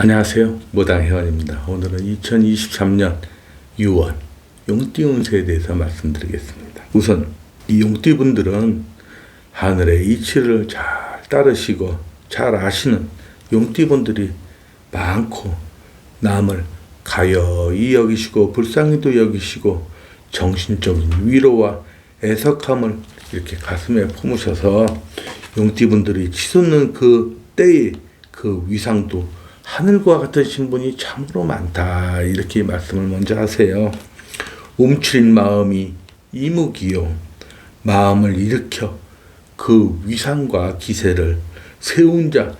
안녕하세요. 모당 회원입니다. 오늘은 2023년 6월 용띠 운세에 대해서 말씀드리겠습니다. 우선 이 용띠 분들은 하늘의 이치를 잘 따르시고 잘 아시는 용띠 분들이 많고 남을 가여이 여기시고 불쌍히도 여기시고 정신적인 위로와 애석함을 이렇게 가슴에 품으셔서 용띠 분들이 치솟는 그 때의 그 위상도 하늘과 같은 신분이 참으로 많다 이렇게 말씀을 먼저 하세요. 움츠린 마음이 이무기요 마음을 일으켜 그 위상과 기세를 세운 자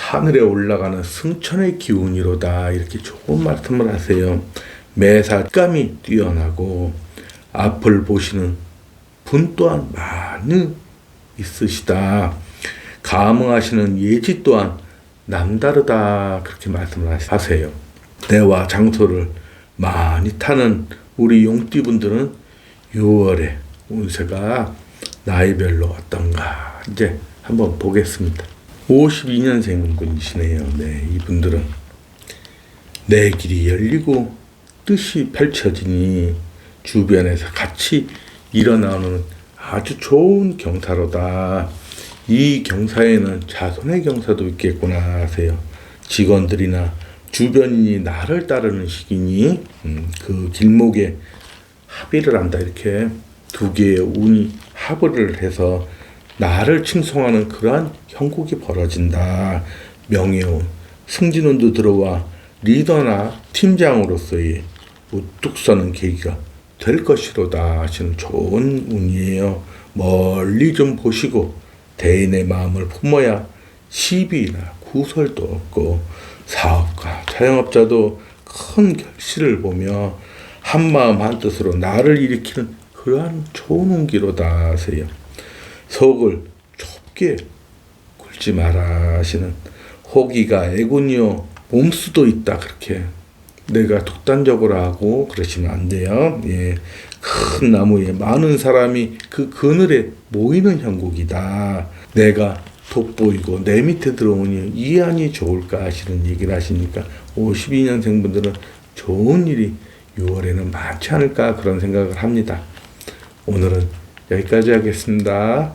하늘에 올라가는 승천의 기운이로다 이렇게 좋은 말씀을 하세요. 매사감이 뛰어나고 앞을 보시는 분 또한 많이 있으시다. 감흥하시는 예지 또한 남다르다 그렇게 말씀을 하세요. 때와 장소를 많이 타는 우리 용띠분들은 6월에 운세가 나이별로 어떤가 이제 한번 보겠습니다. 52년생 분이시네요. 네, 이분들은 내 길이 열리고 뜻이 펼쳐지니 주변에서 같이 일어나는 아주 좋은 경사로다. 이 경사에는 자손의 경사도 있겠구나 하세요. 직원들이나 주변인이 나를 따르는 시기니 음, 그 길목에 합의를 한다 이렇게 두 개의 운이 합의를 해서 나를 칭송하는 그러한 형국이 벌어진다. 명예운 승진운도 들어와 리더나 팀장으로서의 우뚝 서는 계기가 될 것이로다 하시는 좋은 운이에요. 멀리 좀 보시고 대인의 마음을 품어야 시비나 구설도 없고 사업가, 자영업자도 큰 결실을 보며 한마음 한뜻으로 나를 일으키는 그러한 좋은 운기로다 하세요. 속을 좁게 굴지 마라 하시는 호기가 애군이요 몸수도 있다 그렇게 내가 독단적으로 하고 그러시면 안 돼요. 예. 큰 나무에 많은 사람이 그 그늘에 모이는 형국이다. 내가 돋보이고 내 밑에 들어오니 이 안이 좋을까 하시는 얘기를 하시니까 52년생 분들은 좋은 일이 6월에는 많지 않을까 그런 생각을 합니다. 오늘은 여기까지 하겠습니다.